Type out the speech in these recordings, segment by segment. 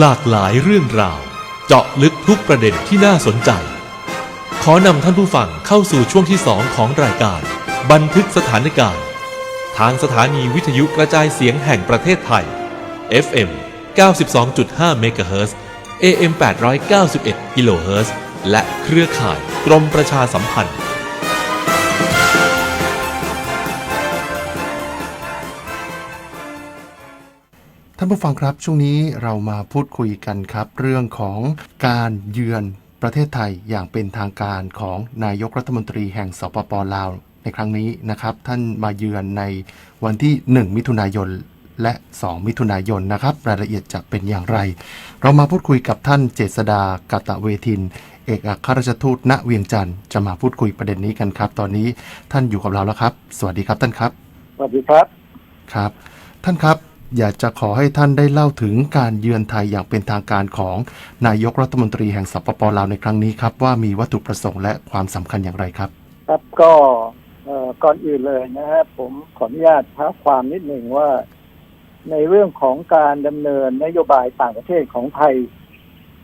หลากหลายเรื่องราว เจาะลึกทุกประเด็นที่น่าสนใจ ขอนำท่านผู้ฟังเข้าสู่ช่วงที่2ของรายการ บันทึกสถานการณ์ ทางสถานีวิทยุกระจายเสียงแห่งประเทศไทย FM 92.5 MHz AM 891 kHz และเครือข่ายกรมประชาสัมพันธ์านผู้ฟังครับช่วงนี้เรามาพูดคุยกันครับ เรื่องของการเยือนประเทศไทยอย่างเป็นทางการของนายกรัฐมนตรีแห่งสปปลาวในครั้งนี้นะครับ ท่านมาเยือนในวันที่ 1 มิถุนายนและ 2 มิถุนายนนะครับ รายละเอียดจะเป็นอย่างไร เรามาพูดคุยกับท่านเจษดากตะเวทิน เอกอัครราชทูตณเวียงจันทร์จะมาพูดคุยประเด็นนี้กันครับ ตอนนี้ท่านอยู่กับเราแล้วครับ สวัสดีครับท่านครับ สวัสดีครับครับ ท่านครับ อยากจะขอให้ท่านได้เล่าถึงการเยือนไทยอย่างเป็นทางการของนายกรัฐมนตรีแห่งสปปลาวในครั้งนี้ครับ ว่ามีวัตถุประสงค์และความสำคัญอย่างไรครับ ครับก็ก่อนอื่นเลยนะฮะผมขออนุญาตท้าความนิดหนึ่งว่า ในเรื่องของการดำเนินนโยบายต่างประเทศของไทย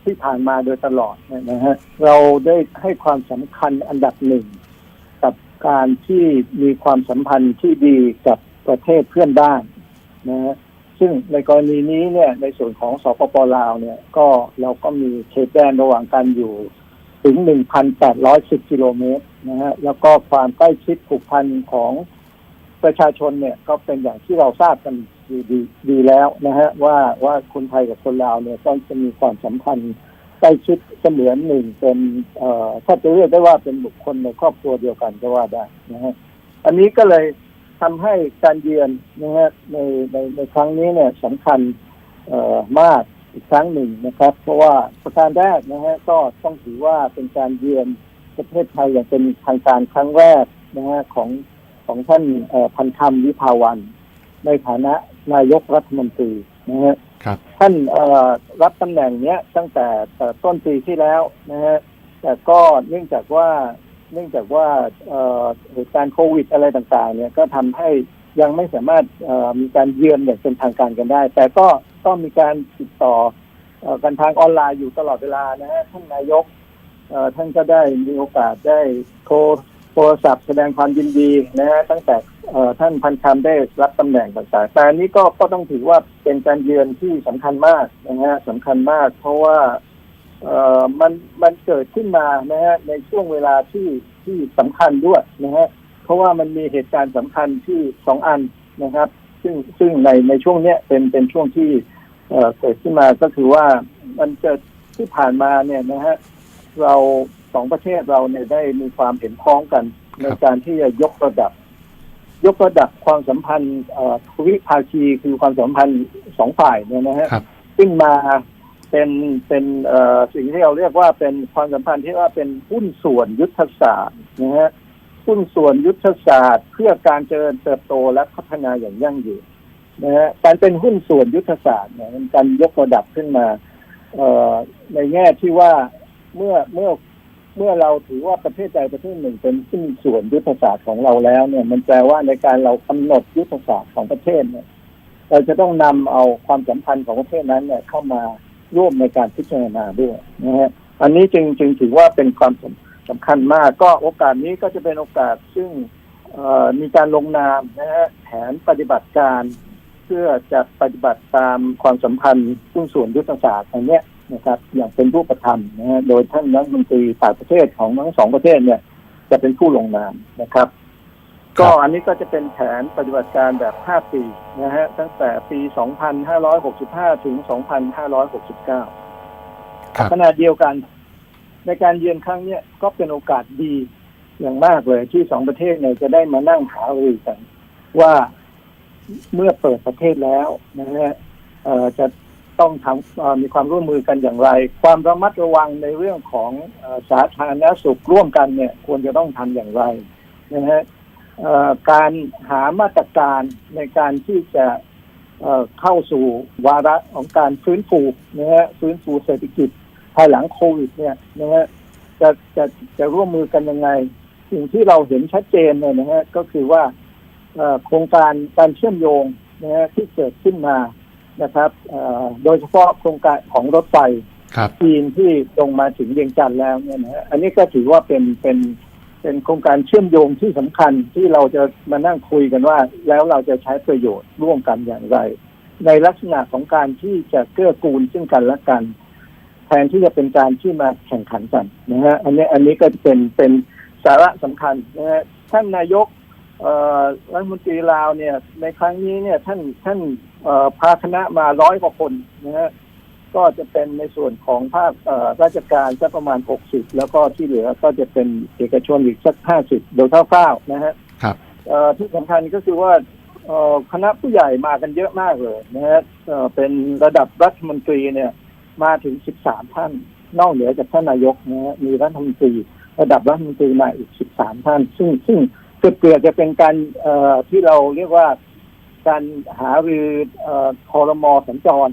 ที่ผ่านมาโดยตลอดเนี่ยนะฮะเราได้ให้ความสำคัญอันดับหนึ่งกับการที่มีความสัมพันธ์ที่ดีกับประเทศเพื่อนบ้านนะฮะ ซึ่งในกรณีนี้เนี่ยในส่วนของสปปลาวเนี่ยก็เราก็มีเขตแดนระหว่างกันอยู่ถึง 1,810 กิโลเมตรนะฮะแล้วก็ความใกล้ชิดผูกพันของประชาชนเนี่ยก็เป็นอย่างที่เราทราบกันดีดีดีแล้วนะฮะว่าว่าคนไทยกับคนลาวเนี่ยต้องจะมีความสัมพันธ์ใกล้ชิดเสมือนหนึ่งเป็นเอ่อถ้าจะเรียกได้ว่าเป็นบุคคลในครอบครัวเดียวกันก็ว่าได้นะฮะอันนี้ก็เลย ทำให้การเยือนนะฮะในในในครั้งนี้เนี่ยสำคัญเอ่อมากอีกครั้งหนึ่งนะครับ เพราะว่าประการแรกนะฮะก็ต้องถือว่าเป็นการเยือนประเทศไทยอย่างเป็นทางการครั้งแรกนะฮะของของท่านเอ่อพันธรรมวิภาวันในฐานะนายกรัฐมนตรีนะฮะครับท่านเอ่อรับตำแหน่งเนี้ยตั้งแต่เอ่อต้นปีที่แล้วนะฮะแต่ก็เนื่องจากว่า เนื่องจากว่าเหตุการณ์โควิดอะไรต่างๆ เนี่ยก็ทำให้ยังไม่สามารถมีการเยือนอย่างเป็นทางการกันได้ แต่ก็ต้องมีการติดต่อกันทางออนไลน์อยู่ตลอดเวลานะฮะท่านนายกท่านก็ได้มีโอกาสได้โทรโทรศัพท์แสดงความยินดีนะฮะตั้งแต่ท่านพันคำได้รับตำแหน่งต่างๆแต่อันนี้ก็ก็ต้องถือว่าเป็นการเยือนที่สำคัญมากนะฮะสำคัญมาก เพราะว่า เอ่อมันมันเกิดขึ้นมานะฮะในช่วงเวลาที่ที่สำคัญด้วยนะฮะเพราะว่ามันมีเหตุการณ์สำคัญที่สองอันนะครับ ซึ่งซึ่งในในช่วงเนี้ยเป็นเป็นช่วงที่เอ่อเกิดขึ้นมาก็คือว่ามันเกิดที่ผ่านมาเนี่ยนะฮะเราสองประเทศเราเนี่ยได้มีความเห็นพ้องกัน ในการที่จะยกระดับ ยกระดับความสัมพันธ์เอ่อทวิภาคีคือความสัมพันธ์สองฝ่ายเนี่ยนะฮะครับขึ้นมา เป็นเป็นสิ่งที่เราเรียกว่าเป็นความสัมพันธ์ที่ว่าเป็นหุ้นส่วนยุทธศาสตร์นะฮะหุ้นส่วนยุทธศาสตร์ เพื่อการเจริญเติบโตและพัฒนาอย่างยั่งยืนนะฮะการเป็นหุ้นส่วนยุทธศาสตร์เนี่ยเป็นการยกระดับขึ้นมาเอ่อในแง่ที่ว่าเมื่อเมื่อเมื่อเราถือว่าประเทศใดประเทศหนึ่งเป็นหุ้นส่วนยุทธศาสตร์ของเราแล้ว เนี่ย มันแปลว่าในการเรากำหนดยุทธศาสตร์ของประเทศเนี่ย เราจะต้องนำเอาความสัมพันธ์ของประเทศนั้นเนี่ยเข้ามา ร่วมในการพิจารณาด้วยนะฮะอันนี้จึงจึงถือว่าเป็นความสำสำคัญมาก ก็โอกาสนี้ก็จะเป็นโอกาสซึ่งมีการลงนามนะฮะแผนปฏิบัติการ เพื่อจะปฏิบัติตามความสัมพันธ์หุ้นส่วนยุทธศาสตร์อันเนี้ยนะครับ อย่างเป็นรูปธรรมนะฮะโดยท่านรัฐมนตรีต่างประเทศของทั้งสองประเทศเนี่ย จะเป็นผู้ลงนามนะครับ ก็อันนี้ก็จะเป็นแผนปฏิบัติการแบบ 5 ปีนะฮะตั้งแต่ปี 2565 ถึง 2569ครับขณะเดียวกัน ในการเยือนครั้งเนี้ยก็เป็นโอกาสดีอย่างมากเลยที่สองประเทศเนี่ยจะได้มานั่งหารือกัน ว่าเมื่อเปิดประเทศแล้วนะฮะเอ่อจะต้องทำเอ่อมีความร่วมมือกันอย่างไร ความระมัดระวังในเรื่องของเอ่อสาธารณสุขร่วมกันเนี่ย ควรจะต้องทำอย่างไรนะฮะเอ่อ การหามาตรการในการที่จะเอ่อเข้าสู่วาระของการฟื้นฟูนะฮะฟื้นฟูเศรษฐกิจภายหลังโควิดเนี่ยนะฮะจะจะจะร่วมมือกันยังไง สิ่งที่เราเห็นชัดเจนเลยนะฮะก็คือว่าเอ่อโครงการการเชื่อมโยงนะฮะที่เกิดขึ้นมานะครับเอ่อโดยเฉพาะโครงการของรถไฟครับจีนที่ลงมาถึงเวียงจันทร์แล้วเนี่ยนะฮะอันนี้ก็ถือว่าเป็นเป็น เป็นโครงการเชื่อมโยงที่สำคัญที่เราจะมานั่งคุยกันว่า แล้วเราจะใช้ประโยชน์ร่วมกันอย่างไร ในลักษณะของการที่จะเกื้อกูลซึ่งกันและกัน แทนที่จะเป็นการที่มาแข่งขันกันนะฮะอันนี้อันนี้ก็เป็นเป็นสาระสำคัญนะฮะท่านนายกอ่อรัฐมนตรีลาวเนี่ยในครั้งนี้เนี่ยท่านท่านอ่อพาคณะมาร้อยกว่าคนนะฮะ ก็จะเป็นในส่วนของภาคเอ่อราชการสักประมาณ 60 แล้วก็ที่เหลือก็จะเป็นเอกชนอีกสัก 50 โดยคร่าวๆนะฮะครับเอ่อที่สำคัญก็คือว่าเอ่อคณะผู้ใหญ่มากันเยอะมากเลยนะฮะเอ่อเป็นระดับรัฐมนตรีเนี่ยมาถึง 13 ท่าน นอกเหนือจากท่านนายกนะฮะมีรัฐมนตรีระดับรัฐมนตรีมาอีก 13 ท่าน ซึ่งซึ่งเกือบเกือบจะเป็นการเอ่อที่เราเรียกว่าการหารือเอ่อคอรมอสัญจร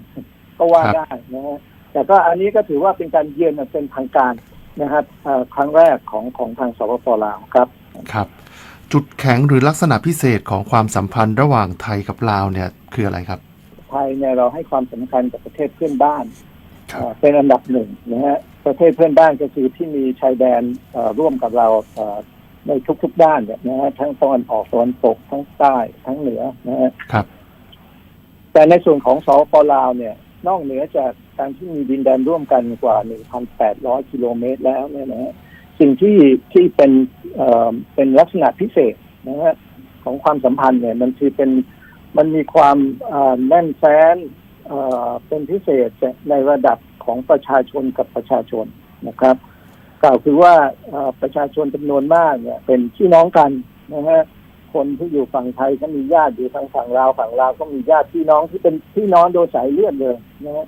ก็ว่าครับได้นะฮะแต่ก็อันนี้ก็ถือว่าเป็นการเยือนอย่างเป็นทางการนะครับเอ่อครั้งแรกของของทางสปปลาวครับครับ จุดแข็งหรือลักษณะพิเศษของความสัมพันธ์ระหว่างไทยกับลาวเนี่ยคืออะไรครับ ไทยเนี่ยเราให้ความสำคัญกับประเทศเพื่อนบ้านครับเอ่อเป็นอันดับหนึ่งนะฮะประเทศเพื่อนบ้านก็คือที่มีชายแดนเอ่อร่วมกับเราเอ่อในทุกๆด้านเนี่ยนะฮะทั้งตะวันออกตะวันตกทั้งใต้ทั้งเหนือนะฮะครับ แต่ในส่วนของสปปลาวเนี่ย นอกเหนือจากการที่มีดินแดนร่วมกันกว่า 1,800 กิโลเมตรแล้วเนี่ยนะฮะสิ่งที่ที่เป็นเอ่อเป็นลักษณะพิเศษนะฮะของความสัมพันธ์เนี่ยมันคือเป็นมันมีความเอ่อแน่นแฟ้นเอ่อเป็นพิเศษในระดับของประชาชนกับประชาชนนะครับ กล่าวคือว่าประชาชนจำนวนมากเนี่ยเป็นพี่น้องกันนะฮะ คนที่อยู่ฝั่งไทยก็มีญาติอยู่ทางฝั่งลาวฝั่งลาวก็มีญาติพี่น้องที่เป็นพี่น้องโดยสายเลือดเลยนะฮะ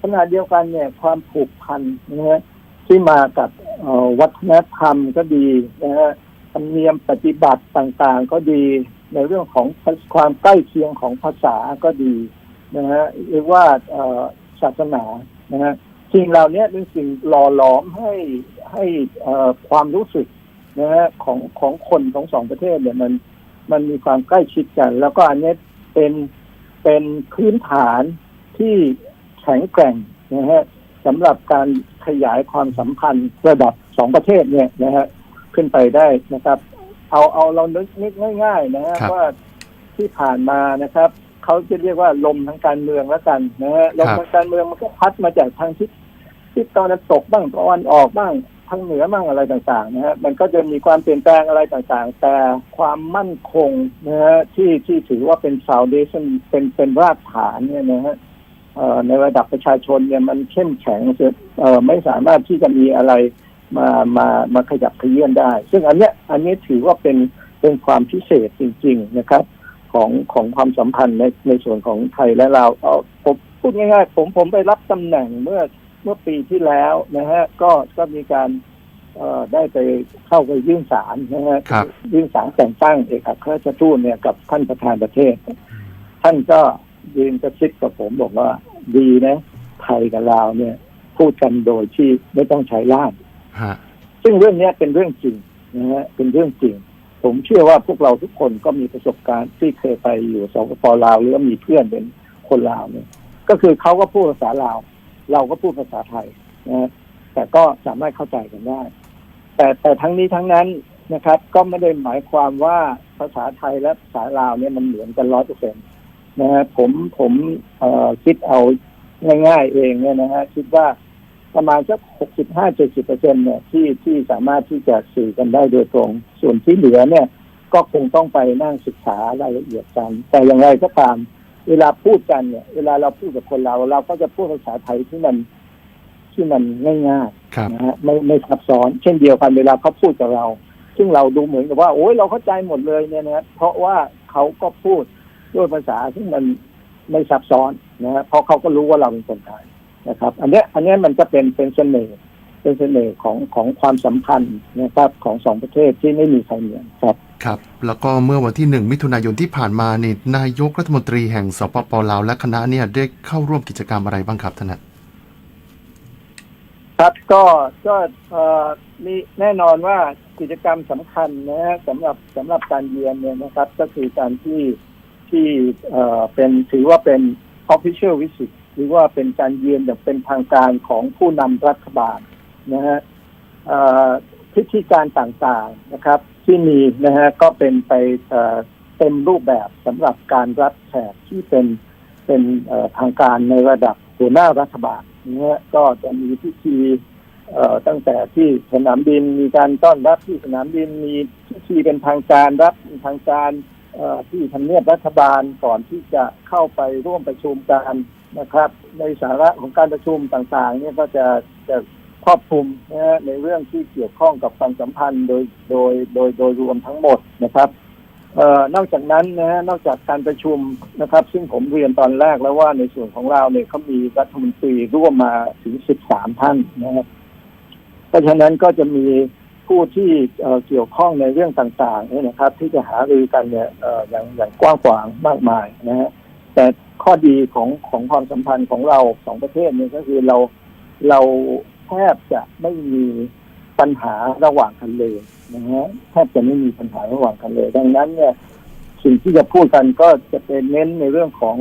ขณะเดียวกันเนี่ยความผูกพันนะฮะที่มากับวัฒนธรรมก็ดีนะฮะธรรมเนียมปฏิบัติต่างๆก็ดีในเรื่องของความใกล้เคียงของภาษาก็ดีนะฮะหรือว่าศาสนานะฮะสิ่งเหล่านี้เป็นสิ่งหล่อหลอมให้ให้ความรู้สึกนะฮะของของคนของสองประเทศเนี่ยมัน มันมีความใกล้ชิดกัน แล้วก็อันนี้เป็นเป็นพื้นฐานที่แข็งแกร่งนะฮะสำหรับการขยายความสัมพันธ์ระดับสองประเทศเนี่ยนะฮะขึ้นไปได้นะครับ เอาเอาเรานึกนึกง่าย ๆ นะฮะครับว่าที่ผ่านมานะครับเขาจะเรียกว่าลมทางการเมืองแล้วกันนะฮะลมทางการเมืองมันก็พัดมาจากทางทิศทิศตะวันตกบ้างตะวันออกบ้าง ทางเหนือบ้างอะไรต่างๆนะฮะมันก็จะมีความเปลี่ยนแปลงอะไรต่างๆ แต่ความมั่นคงนะฮะที่ที่ถือว่าเป็น foundation เป็นเป็นรากฐานเนี่ยนะฮะในระดับประชาชนเนี่ยมันเข้มแข็งเสียเอ่อไม่สามารถที่จะมีอะไรมามามาขยับขยื่นได้ ซึ่งอันเนี้ยอันนี้ถือว่าเป็นเป็นความพิเศษจริง ๆนะครับ ของของความสัมพันธ์ในในส่วนของไทยและลาวเอาผมพูดง่ายๆ ผมผมไปรับตำแหน่งเมื่อ เมื่อปีที่แล้วนะฮะก็ก็มีการเอ่อได้ไปเข้าไปยื่นศาลนะฮะครับยื่นศาลแต่งตั้งเอกอัครราชทูตเนี่ยกับท่านประธานประเทศ ท่านก็ยืนกระซิบกับผมบอกว่าดีนะไทยกับลาวเนี่ย พูดกันโดยที่ไม่ต้องใช้ล่ามฮะซึ่งเรื่องเนี้ยเป็นเรื่องจริงนะฮะเป็นเรื่องจริง ผมเชื่อว่าพวกเราทุกคนก็มีประสบการณ์ที่เคยไปอยู่สปปลาวหรือว่ามีเพื่อนเป็นคนลาวเนี่ย ก็คือเขาก็พูดภาษาลาว เราก็พูดภาษาไทยนะแต่ก็สามารถเข้าใจกันได้ แต่แต่ทั้งนี้ทั้งนั้นนะครับ ก็ไม่ได้หมายความว่าภาษาไทยและภาษาลาวเนี่ยมันเหมือนกันร้อยเปอร์เซ็นต์นะฮะผมผมเอ่อคิดเอาง่ายๆเองเนี่ยนะฮะคิดว่าประมาณสักหกสิบห้าเจ็ดสิบเปอร์เซ็นเนี่ยที่ที่สามารถที่จะสื่อกันได้โดยตรง ส่วนที่เหลือเนี่ย ก็คงต้องไปนั่งศึกษารายละเอียดกัน แต่อย่างไรก็ตาม เวลาพูดกันเนี่ย เวลาเราพูดกับคนเรา เราก็จะพูดภาษาไทยที่มันที่มันง่ายครับๆนะฮะไม่ไม่ซับซ้อน เช่นเดียวกันเวลาเขาพูดกับเรา ซึ่งเราดูเหมือนกับว่าโอ้ยเราเข้าใจหมดเลยเนี่ยนะเพราะว่าเขาก็พูดด้วยภาษาที่มันไม่ซับซ้อนนะฮะเพราะเขาก็รู้ว่าเราเป็นคนไทยนะครับ อันเนี้ยอันเนี้ยมันก็เป็นเป็นเสน่ห์เป็นเสน่ห์ของของความสัมพันธ์นะครับของสองประเทศที่ไม่มีใครเหมือนครับ ครับ แล้วก็เมื่อวันที่หนึ่งมิถุนายนที่ผ่านมานี่นายกรัฐมนตรีแห่งสปปลาวและคณะเนี่ยได้เข้าร่วมกิจกรรมอะไรบ้างครับท่านครับก็ก็มีแน่นอนว่ากิจกรรมสำคัญนะฮะสำหรับสำหรับการเยือนเนี่ยนะครับ ก็คือการที่ที่เป็นถือว่าเป็น official visit หรือว่าเป็นการเยือนอย่างเป็นทางการของผู้นำรัฐบาลนะฮะพิธีการต่างๆนะครับ ที่มีนะฮะก็เป็นไปเต็มรูปแบบสำหรับการรับแขกที่เป็นเป็นทางการในระดับหัวหน้ารัฐบาลเนะฮะก็จะมีพิธีตั้งแต่ที่สนามบินมีการต้อนรับที่สนามบินมีพิธีเป็นทางการรับทางการที่ทำเนียบรัฐบาลก่อนที่จะเข้าไปร่วมประชุมกันนะครับ ในสาระของการประชุมต่างๆ เนี่ยก็จะจะ ครอบคลุมนะฮะในเรื่องที่เกี่ยวข้องกับความสัมพันธ์โดยโดยโดยโดยรวมทั้งหมดนะครับเอ่อนอกจากนั้นนะฮะนอกจากการประชุมนะครับ ซึ่งผมเรียนตอนแรกแล้วว่าในส่วนของเราเนี่ยเขามีรัฐมนตรีร่วมมาถึง13ท่านนะครับเพราะฉะนั้นก็จะมีผู้ที่เกี่ยวข้องในเรื่องต่างๆนี่นะครับ ที่จะหารือกันเนี่ยอย่างอย่างกว้างขวางมากมายนะฮะแต่ข้อดีของของความสัมพันธ์ของเราสองประเทศเนี่ยก็คือเราเรา ทบจะไม่มีปัญหาระหว่างกันเลยนะฮะแทบจะไม่มีปัญหาระหว่างกันเลย ดังนั้นเนี่ยสิ่งที่จะพูดกันก็จะเป็นเน้นในเรื่องของ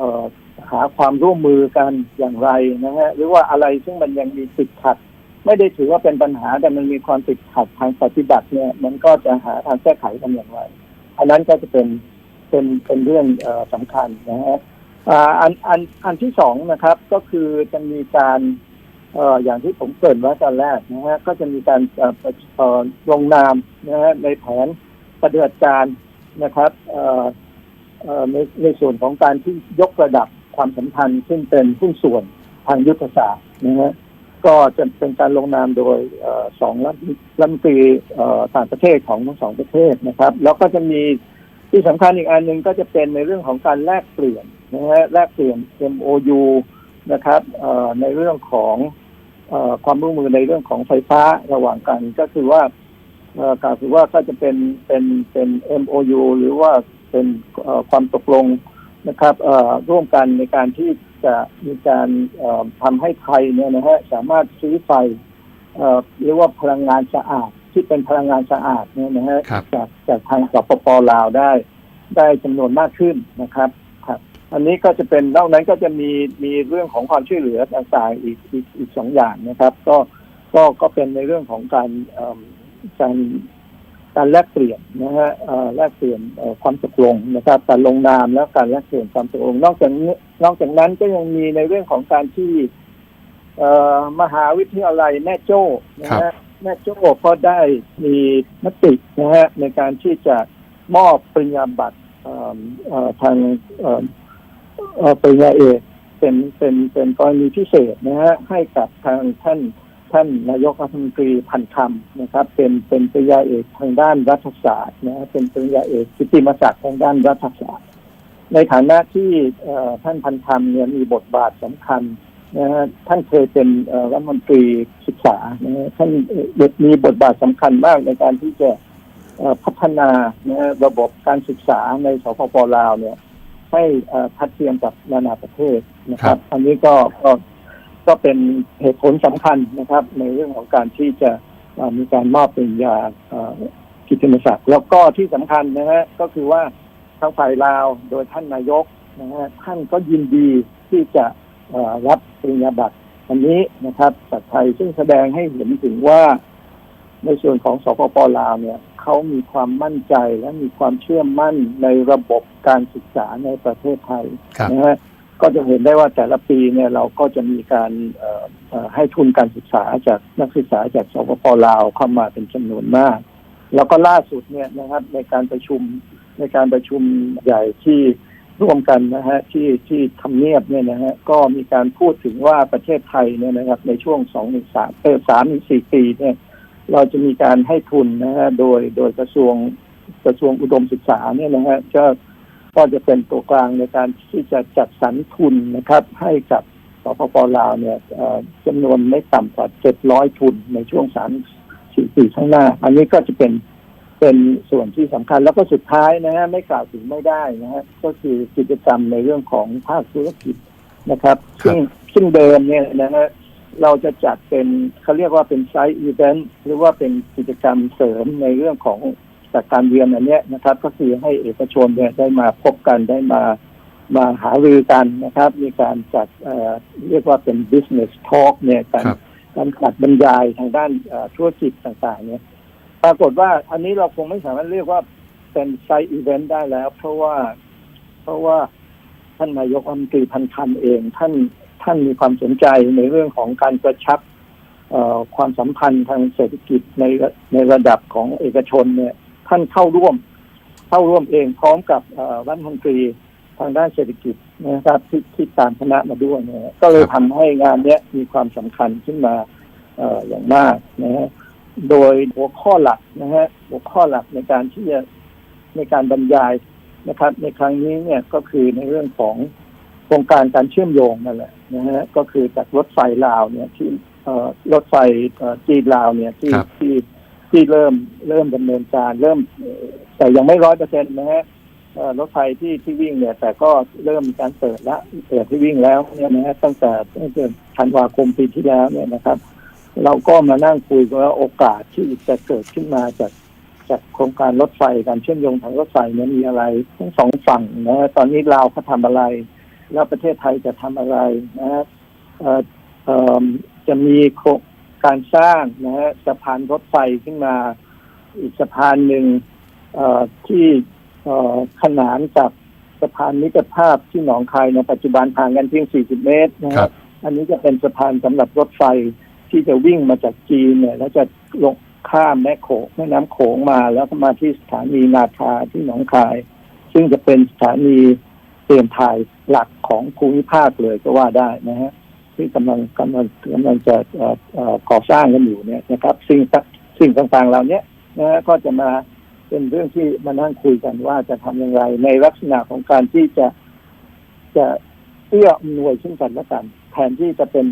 ออหาความร่วมมือกันอย่างไรนะฮะหรือว่าอะไรซึ่งมันยังมีติดขัด ไม่ได้ถือว่าเป็นปัญหาแต่มันมีความติดขัดทางปฏิบัติเนี่ย มันก็จะหาทางแก้ไขกันอย่างไรอันนั้นก็จะเป็นเป็นเป็นเรื่องออสำคัญนะฮะอันอันอันที่สองนะครับก็คือจะมีการ เอ่ออย่างที่ผมเกริ่นไว้ตอนแรกนะฮะก็จะมีการเอ่อประเอ่อลงนามนะฮะในแผนปฏิบัติการนะครับเอ่อเอ่อในในส่วนของการที่ยกระดับความสัมพันธ์ซึ่งเป็นหุ้นส่วนทางยุทธศาสตร์นะฮะก็จะเป็นการลงนามโดยอสองรัฐรัมนตรีอ่อต่างประเทศของทั้งสองประเทศนะครับ แล้วก็จะมีที่สำคัญอีกอันหนึ่งก็จะเป็นในเรื่องของการแลกเปลี่ยนนะฮะแลกเปลี่ยน MOU นะครับเอ่อในเรื่องของเอ่อความร่วมมือในเรื่องของไฟฟ้าระหว่างกัน ก็คือว่าเอ่อกล่าวคือว่าก็จะเป็นเป็นเป็น MOU หรือว่าเป็นเอ่อความตกลงนะครับเอ่อร่วมกันในการที่จะมีการเอ่อทำให้ไทยเนี่ยนะฮะสามารถซื้อไฟเอ่อเรียกว่าพลังงานสะอาดที่เป็นพลังงานสะอาดเนี่ยนะฮะครับจากจากทางสปปลาวได้ ได้จำนวนมากขึ้นนะครับครับ อันนี้ก็จะเป็นนอกนั้นก็จะมีมีเรื่องของความช่วยเหลือต่างๆอีกอีกอีกสองอย่างนะครับ ก็ก็ก็เป็นในเรื่องของการเอิ่มการการแลกเปลี่ยนนะฮะเอ่อแลกเปลี่ยนเอ่อความตกลงนะครับ การลงนามและการแลกเปลี่ยนความตกลง นอกจากนี้นอกจากนั้นก็ยังมีในเรื่องของการที่เอ่อมหาวิทยาลัยแม่โจ้นะฮะแม่โจ้ก็ได้มีมตินะฮะในการที่จะมอบปริญญาบัตรเอ่อเอ่อทางเอ่อเอ่อ ปริญญาเอกเป็นเป็นเป็นกรณีพิเศษนะฮะให้กับทางท่านท่านนายกรัฐมนตรีพันคำนะครับ เป็นเป็นปริญญาเอกทางด้านรัฐศาสตร์นะฮะเป็นปริญญาเอกกิติมศักดิ์ทางด้านรัฐศาสตร์ ในฐานะที่ท่านพันคำเนี่ยมีบทบาทสำคัญนะฮะท่านเคยเป็นรัฐมนตรีศึกษานะฮะท่านมีบทบาทสำคัญมากในการที่จะพัฒนานะฮะระบบการศึกษาในสปปลาวเนี่ย ให้เอ่อทัดเทียมกับนานาประเทศนะคครัรับบอันนี้ก็ก็ก็เป็นเหตุผลสำคัญนะครับ ในเรื่องของการที่จะเอ่อมีการมอบปริญญาเอ่อกิตติมศักดิ์แล้วก็ที่สำคัญนะฮะก็คือว่าทางฝ่ายลาวโดยท่านนายกนะฮะท่านก็ยินดีที่จะเอ่อรับปริญญาบัตรอันนี้นะครับจากไทยซึ่งแสดงให้เห็นถึงว่าในส่วนของสปปลาวเนี่ย เขามีความมั่นใจและมีความเชื่อมั่นในระบบการศึกษาในประเทศไทยครับนะฮะก็จะเห็นได้ว่าแต่ละปีเนี่ยเราก็จะมีการเอ่อเอ่อให้ทุนการศึกษาจากนักศึกษาจากสปปลาวเข้ามาเป็นจำนวนมาก แล้วก็ล่าสุดเนี่ยนะครับในการประชุมในการประชุมใหญ่ที่ร่วมกันนะฮะที่ที่ทำเนียบเนี่ยนะฮะก็มีการพูดถึงว่าประเทศไทยเนี่ยนะครับในช่วงสองถึงสามเออสามถึงสี่ปีเนี่ย เราจะมีการให้ทุนนะฮะโดยโดยกระทรวงกระทรวงอุดมศึกษาเนี่ยนะฮะก็ก็จะเป็นตัวกลางในการที่จะจัดสรรทุนนะครับ ให้กับสปปลาวเนี่ยจำนวนไม่ต่ำกว่าเจ็ดร้อยทุนในช่วงสามสี่ปีข้างหน้า อันนี้ก็จะเป็นเป็นส่วนที่สำคัญแล้วก็สุดท้ายนะฮะไม่กล่าวถึงไม่ได้นะฮะก็คือกิจกรรมในเรื่องของภาคธุรกิจนะครับ ซึ่งซึ่งเดิมเนี่ยนะฮะ เราจะจัดเป็นเขาเรียกว่าเป็นไซต์อีเวนต์หรือว่าเป็นกิจกรรมเสริมในเรื่องของจากการเรียนอันเนี้ยนะครับ ก็คือให้เอกชนเนี่ยได้มาพบกันได้มามาหารือกันนะครับ มีการจัดเอ่อเรียกว่าเป็น business talk เนี่ยการครับการจัดบรรยายทางด้านเอ่อธุรกิจต่างๆ เนี่ย ปรากฏว่าอันนี้เราคงไม่สามารถเรียกว่าเป็นไซต์อีเวนต์ได้แล้ว เพราะว่าเพราะว่าท่านนายกรัฐมนตรีพันธ์คำเอง ท่าน ท่านมีความสนใจในเรื่องของการกระชับความสัมพันธ์ทางเศรษฐกิจในในระดับของเอกชนเนี่ยท่านเข้าร่วม เข้าร่วมเองพร้อมกับรัฐมนตรีทางด้านเศรษฐกิจนะครับที่ที่ตามคณะมาด้วยเนี่ยก็เลยทำให้งานเนี้ยมีความสำคัญขึ้นมาเออย่างมากนะฮะโดยหัวข้อหลักนะฮะหัวข้อหลักในการที่จะในการบรรยายนะครับ ในครั้งนี้เนี่ยก็คือในเรื่องของ โครงการการเชื่อมโยงนั่นแหละนะฮะก็คือจากรถไฟลาวเนี่ยที่เอ่อรถไฟเอ่อจีนลาวเนี่ยที่ครับที่ที่เริ่มเริ่มดำเนินการเริ่มเอ่อแต่ยังไม่ร้อยเปอร์เซ็นต์นะฮะเอ่อรถไฟที่ที่วิ่งเนี่ย แต่ก็เริ่มมีการเปิดละเปิดที่วิ่งแล้วเนี่ยนะฮะตั้งแต่ตั้งแต่ธันวาคมปีที่แล้วเนี่ยนะครับ เราก็มานั่งคุยกันว่าโอกาสที่จะเกิดขึ้นมาจากจากโครงการรถไฟการเชื่อมโยงทางรถไฟเนี่ยมีอะไรทั้งสองฝั่งนะฮะตอนนี้ลาวเขาทำอะไร แล้วประเทศไทยจะทำอะไรนะฮะเอ่อเอ่อจะมีโครงการสร้างนะฮะสะพานรถไฟขึ้นมา อีกสะพานหนึ่งเอ่อที่เอ่อขนานกับสะพานมิตรภาพที่หนองคายในปัจจุบันห่างกันเพียง 40 เมตรนะคครัรับบอันนี้จะเป็นสะพานสำหรับรถไฟที่จะวิ่งมาจากจีนเนี่ย แล้วจะลงข้ามแม่โขงแม่น้ำโขงมาแล้วก็มาที่สถานีนาคาที่หนองคาย ซึ่งจะเป็นสถานีเปลี่ยนถ่าย หลักของภูมิภาคเลยก็ว่าได้นะฮะที่กำลังกำลังกำลังจะเอ่อเอ่อก่อสร้างกันอยู่เนี่ยนะครับ สิ่งต่างสิ่งต่างๆเหล่านี้นะฮะก็จะมาเป็นเรื่องที่มานั่งคุยกันว่าจะทำอย่างไร ในลักษณะของการที่จะจะเอื้ออำนวยซึ่งกันและกัน แทนที่จะเป็น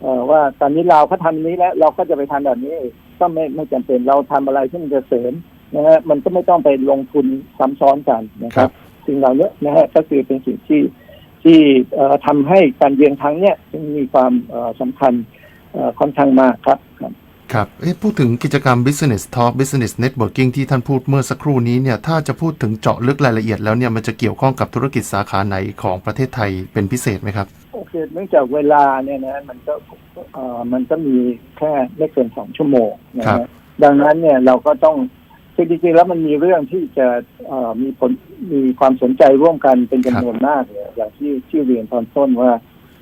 เอ่อว่าตอนนี้เราเขาทำอันนี้แล้ว เราก็จะไปทำแบบนี้ก็ไม่ไม่จำเป็นเราทำอะไรที่มันจะเสริมนะฮะมันก็ไม่ต้องไปลงทุนซ้ำซ้อนกันนะคครัรับบสิ่งเหล่านี้นะฮะก็คือเป็นสิ่งที่ ที่เอ่อทำให้การเยือนครั้งเนี้ยจึงมีความเอ่อสำคัญเอ่อค่อนข้างมากครับครับครับเอ๊ะพูดถึงกิจกรรม Business Talk Business Networking ที่ท่านพูดเมื่อสักครู่นี้เนี่ยถ้าจะพูดถึงเจาะลึกรายละเอียดแล้วเนี่ยมันจะเกี่ยวข้องกับธุรกิจสาขาไหนของประเทศไทยเป็นพิเศษไหมครับโอเคเนื่องจากเวลาเนี่ยนะมันก็เอ่อมันก็มีแค่ไม่เกินสองชั่วโมงนะครัฮะบดังนั้นเนี่ยเราก็ต้อง คือจริงๆแล้วมันมีเรื่องที่จะเอ่อมีผลมีความสนใจร่วมกันเป็นจำนวนมากเลยอย่างที่ที่เรียนตอนต้นว่า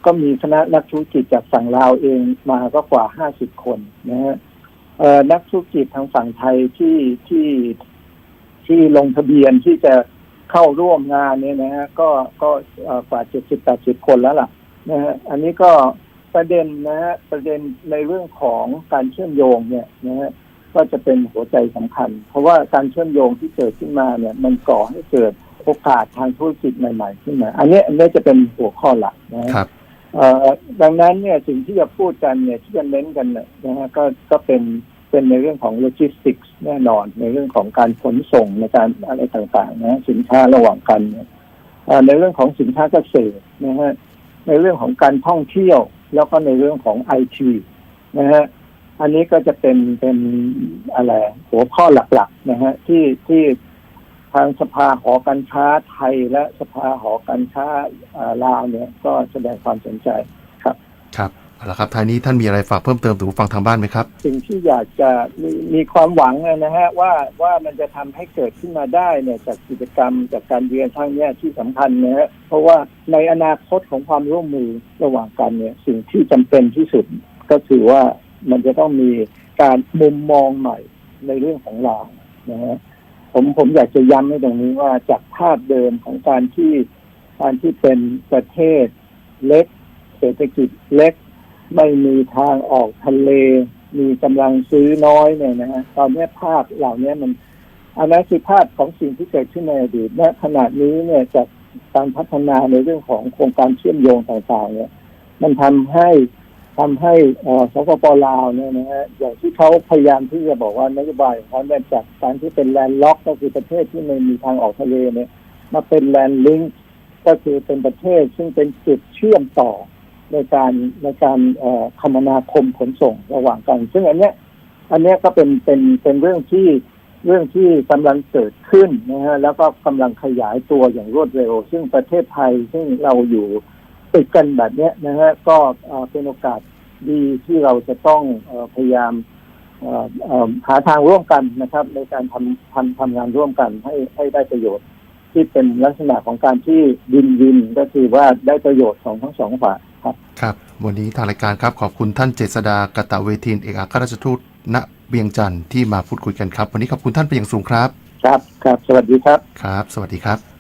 ก็มีคณะนักธุรกิจจากฝั่งลาวเองมาก็กว่าห้าสิบคนนะฮะเอ่อนักธุรกิจทางฝั่งไทยที่ที่ที่ลงทะเบียนที่จะเข้าร่วมงานเนี่ยนะฮะก็ก็เอ่อกว่าเจ็ดสิบแปดสิบคนแล้วล่ะนะฮะอันนี้ก็ประเด็นนะฮะประเด็นในเรื่องของการเชื่อมโยงเนี่ยนะฮะ ก็จะเป็นหัวใจสำคัญ เพราะว่าการเชื่อมโยงที่เกิดขึ้นมาเนี่ยมันก่อให้เกิดโอกาสทางธุรกิจใหม่ ๆ ขึ้นมา อันนี้อันนี้จะเป็นหัวข้อหลักนะฮะครับเอ่อดังนั้นเนี่ยสิ่งที่จะพูดกันเนี่ยที่จะเน้นกันเนี่ยนะฮะก็ก็เป็นเป็นในเรื่องของโลจิสติกส์แน่นอน ในเรื่องของการขนส่งในการอะไรต่างๆนะฮะสินค้าระหว่างกันเนี่ยเอ่อในเรื่องของสินค้าเกษตรนะฮะในเรื่องของการท่องเที่ยว แล้วก็ในเรื่องของไอทีนะฮะ อันนี้ก็จะเป็นเป็นอะไรหัวข้อหลักๆนะฮะที่ที่ทางสภาหอการค้าไทยและสภาหอการค้าเอ่อลาวเนี่ยก็แสดงความสนใจครับเอาละครับท้ายนี้ท่านมีอะไรฝากเพิ่มเติมถึงผู้ฟังทางบ้านไหมครับ สิ่งที่อยากจะมีมีความหวังนะฮะว่าว่ามันจะทำให้เกิดขึ้นมาได้เนี่ยจากกิจกรรมจากการเรียนครั้งเนี้ยที่สำคัญนะฮะเพราะว่าในอนาคตของความร่วมมือระหว่างกันเนี่ยสิ่งที่จำเป็นที่สุดก็คือว่า มันจะต้องมีการมุมมองใหม่ในเรื่องของเรานะฮะผมผมอยากจะย้ำในตรงนี้ว่าจากภาพเดิมของการที่การที่เป็นประเทศเล็ก เศรษฐกิจเล็ก ไม่มีทางออกทะเล มีกำลังซื้อน้อยเนี่ยนะฮะตอนนี้ภาพเหล่านี้มันอันนั้นคือภาพของสิ่งที่เกิดขึ้นในอดีตณขณะนี้เนี่ยจากการพัฒนาในเรื่องของโครงการเชื่อมโยงต่างๆ เนี่ย มันทำให้ ทำให้สปปลาวเนี่ยนะฮะอย่างที่เขาพยายามที่จะบอกว่านโยบายของเขาเนี่ยจากการที่เป็นแลนด์ล็อก ก็คือประเทศที่ไม่มีทางออกทะเลเนี่ยมาเป็นแลนด์ลิงก์ก็คือเป็นประเทศซึ่งเป็นจุดเชื่อมต่อในการในการคมนาคมขนส่งระหว่างกัน ซึ่งอันเนี้ยอันเนี้ยก็เป็นเป็นเป็นเรื่องที่เรื่องที่กำลังเกิดขึ้นนะฮะแล้วก็กำลังขยายตัวอย่างรวดเร็ว ซึ่งประเทศไทยซึ่งเราอยู่ ติดกันแบบเนี้ยนะฮะก็เอ่อเป็นโอกาสดีที่เราจะต้องเอ่อพยายามเอ่อเอ่อหาทางร่วมกันนะครับ ในการทำทำทำงานร่วมกันให้ให้ได้ประโยชน์ ที่เป็นลักษณะของการที่วินวินก็คือว่าได้ประโยชน์ของทั้งสองฝ่ายครับครับวันนี้ทางรายการครับขอบคุณท่านเจษดากตะเวทินเอกอัครราชทูตณเวียงจันทร์ที่มาพูดคุยกันครับ วันนี้ขอบคุณท่านเป็นอย่างสูงครับ ครับครับ สวัสดีครับครับ สวัสดีครับ